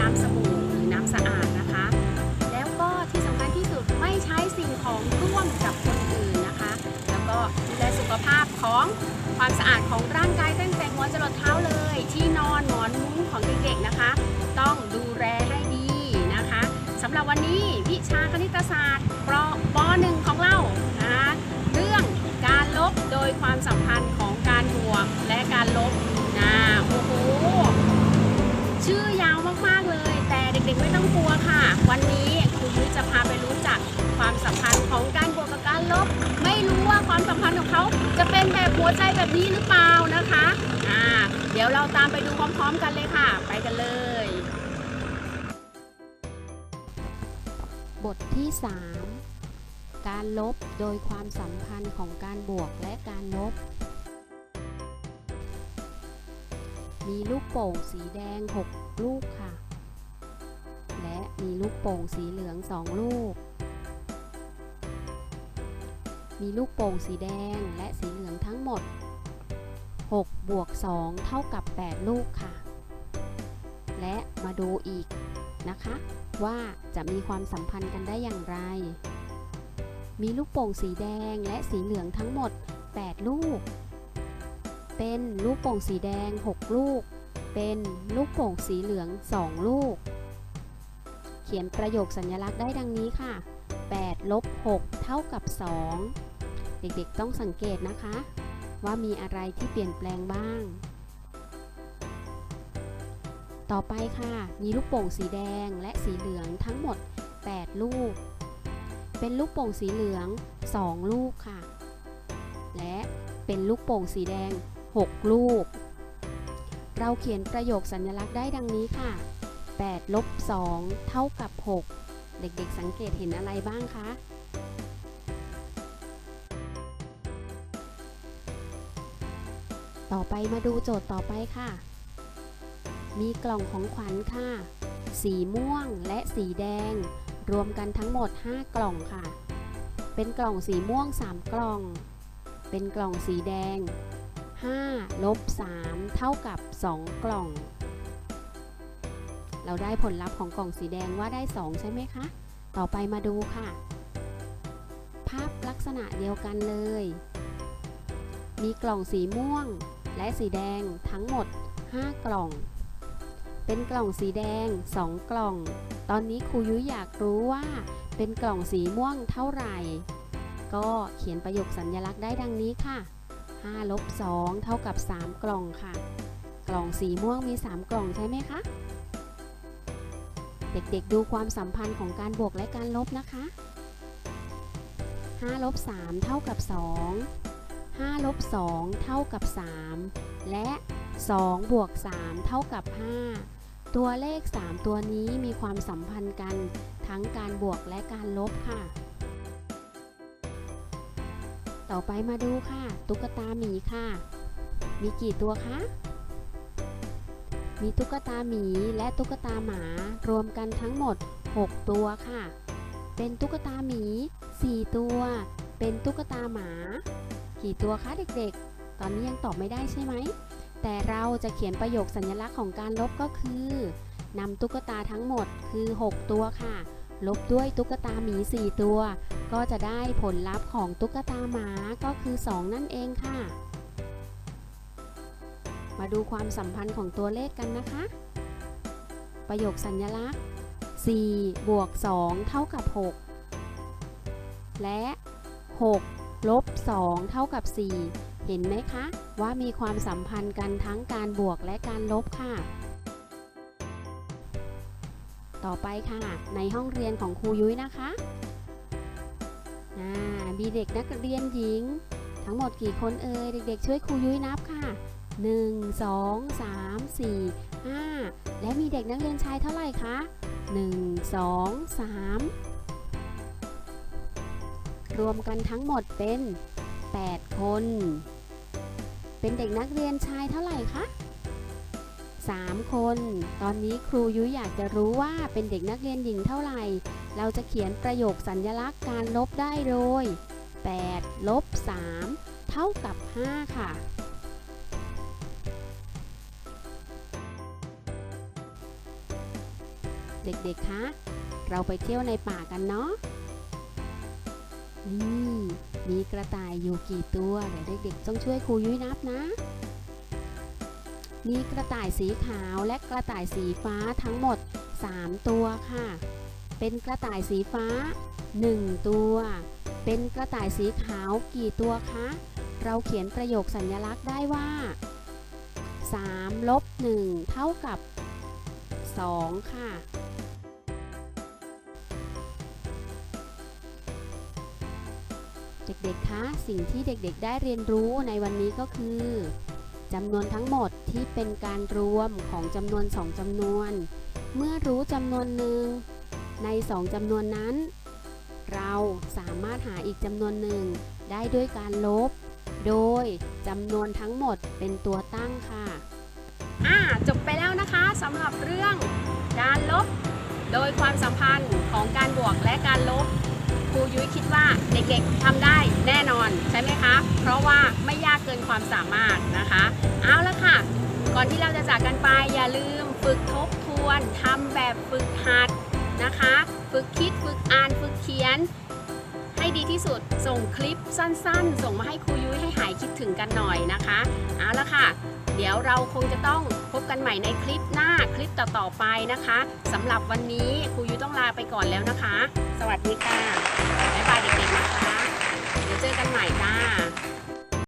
น้ำสบู่หรือน้ำสะอาดนะคะ แล้วก็ที่สำคัญที่สุดไม่ใช้สิ่งของร่วมกับคนอื่นนะคะ แล้วก็ดูแลสุขภาพของความสะอาดของร่างกายตั้งแต่หัวจรดเท้าเลย ที่นอนหมอนมุ้งของเด็กๆนะคะ ต้องดูแลให้ดีนะคะสำหรับวันนี้วิชาคณิตศาสตร์ป .1 ของ ด็กๆไม่ต้องกลัวค่ะ วันนี้ครูยุ้ยจะพาไปรู้จักความสัมพันธ์ของการบวกกับการลบ ไม่รู้ว่าความสัมพันธ์ของเขาจะเป็นแบบหัวใจแบบนี้หรือเปล่านะคะอ่าเดี๋ยวเราตามไปดูพร้อมๆ กันเลยค่ะ ไปกันเลย บทที่ 3 การลบโดยความสัมพันธ์ของการบวกและการลบมีลูกโป่งสีแดง 6 ลูกค่ะและ มีลูกโป่งสีเหลือง 2 ลูก มีลูกโป่งสีแดงและสีเหลืองทั้งหมด 6 บวก 2 เท่ากับ 8 ลูกค่ะ และมาดูอีกนะคะ ว่าจะมีความสัมพันธ์กันได้อย่างไร มีลูกโป่งสีแดงและสีเหลืองทั้งหมด 8 ลูก เป็นลูกโป่งสีแดง 6 ลูก เป็นลูกโป่งสีเหลือง 2 ลูก ขียนประโยคสัญลักษณ์ได้ดังนี้ค่ะ 8 ลบ 6 เท่ากับ 2 เด็กๆต้องสังเกตนะคะ ว่ามีอะไรที่เปลี่ยนแปลงบ้าง ต่อไปค่ะ มีลูกโป่งสีแดงและสีเหลืองทั้งหมด 8 ลูก เป็นลูกโป่งสีเหลือง 2 ลูกค่ะ และเป็นลูกโป่งสีแดง 6 ลูก เราเขียนประโยคสัญลักษณ์ได้ดังนี้ค่ะ 8ลบ2เท่ากับ 6 เด็กๆสังเกตเห็นอะไรบ้างคะต่อไปมาดูโจทย์ต่อไปค่ะ มีกล่องของขวัญค่ะ สีม่วงและสีแดง รวมกันทั้งหมด 5 กล่องค่ะ เป็นกล่องสีม่วง 3 กล่อง เป็นกล่องสีแดง5ลบ3เท่ากับ 2 กล่อง เราได้ผลลัพธ์ของกล่องสีแดงว่าได้ 2 ใช่ไหมคะ ต่อไปมาดูค่ะ ภาพลักษณะเดียวกันเลย มีกล่องสีม่วง และสีแดงทั้งหมด 5 กล่อง เป็นกล่องสีแดง 2 กล่อง ตอนนี้ครูยุ้ยอยากรู้ว่าเป็นกล่องสีม่วงเท่าไหร่ ก็เขียนประโยคสัญลักษณ์ได้ดังนี้ค่ะ5ลบ2เท่ากับ 3 กล่องค่ะ กล่องสีม่วงมี 3 กล่องใช่ไหมคะ เด็กๆดูความสัมพันธ์ของการบวกและการลบนะคะ5ลบ3เท่ากับ 2 5ลบ2เท่ากับ 3 และ 2 บวก 3 เท่ากับ 5 ตัวเลข 3 ตัวนี้มีความสัมพันธ์กันทั้งการบวกและการลบค่ะ ต่อไปมาดูค่ะ ตุ๊กตาหมีค่ะ มีกี่ตัวคะ มีตุ๊กตาหมีและตุ๊กตาหมารวมกันทั้งหมด 6 ตัวค่ะ เป็นตุ๊กตาหมี 4 ตัว เป็นตุ๊กตาหมา กี่ตัวคะเด็กๆ ตอนนี้ยังตอบไม่ได้ใช่ไหม แต่เราจะเขียนประโยคสัญลักษณ์ของการลบก็คือนำตุ๊กตาทั้งหมดคือ 6 ตัวค่ะ ลบด้วยตุ๊กตาหมี 4 ตัว ก็จะได้ผลลัพธ์ของตุ๊กตาหมาก็คือ 2 นั่นเองค่ะ มาดูความสัมพันธ์ของตัวเลขกันนะคะ ประโยคสัญลักษณ์ 4 บวก 2 เท่ากับ 6 และ 6 ลบ 2 เท่ากับ 4 เห็นไหมคะ ว่ามีความสัมพันธ์กันทั้งการบวกและการลบค่ะ ต่อไปค่ะ ในห้องเรียนของครูยุ้ยนะคะมีเด็กนักเรียนหญิง ทั้งหมดกี่คนเอ่ยเด็กๆ ช่วยครูยุ้ยนับค่ะ 1 2 3 4 5 และมีเด็กนักเรียนชายเท่าไหร่คะ 1 2 3 รวมกันทั้งหมดเป็น 8 คน เป็นเด็กนักเรียนชายเท่าไหร่คะ 3 คน ตอนนี้ครูยุ้ยอยากจะรู้ว่าเป็นเด็กนักเรียนหญิงเท่าไหร่ เราจะเขียนประโยคสัญญลักษณ์การลบได้โดย 8 ลบ 3 เท่ากับ 5 ค่ะ เด็กๆ คะ เราไปเที่ยวในป่ากันเนาะ นี่ มีกระต่ายอยู่กี่ตัว เดี๋ยวเด็กๆ ต้องช่วยครูยุ้ยนับนะ มีกระต่ายสีขาวและกระต่ายสีฟ้าทั้งหมด 3 ตัวค่ะ เป็นกระต่ายสีฟ้า 1 ตัว เป็นกระต่ายสีขาวกี่ตัวคะ เราเขียนประโยคสัญลักษณ์ได้ว่า3ลบ1เท่ากับ 2 ค่ะ เด็กๆ คะ สิ่งที่เด็กๆ ได้เรียนรู้ในวันนี้ก็คือจำนวนทั้งหมดที่เป็นการรวมของจำนวน 2จำนวน เมื่อรู้จำนวนหนึ่งใน 2จำนวนนั้น เราสามารถหาอีกจำนวนหนึ่งได้ด้วยการลบ โดยจำนวนทั้งหมดเป็นตัวตั้งค่ะ อ่าจบไปแล้วนะคะสำหรับเรื่องการลบ โดยความสัมพันธ์ของการบวกและการลบ ครูยุ้ยคิดว่าเด็กๆทำได้แน่นอนใช่ไหมคะ เพราะว่าไม่ยากเกินความสามารถนะคะ เอาละค่ะ ก่อนที่เราจะจากกันไปอย่าลืมฝึกทบทวนทำแบบฝึกหัดนะคะ ฝึกคิดฝึกอ่านฝึกเขียน ให้ดีที่สุดส่งคลิปสั้นๆ ส่งมาให้ครูยุ้ยให้หายคิดถึงกันหน่อยนะคะ เอาละค่ะ เดี๋ยวเราคงจะต้องพบกันใหม่ในคลิปหน้าคลิปต่อๆไปนะคะสำหรับวันนี้ครูยุต้องลาไปก่อนแล้วนะคะ สวัสดีค่ะบ๊ายบายเด็กๆนะคะเดี๋ยวเจอกันใหม่จ้า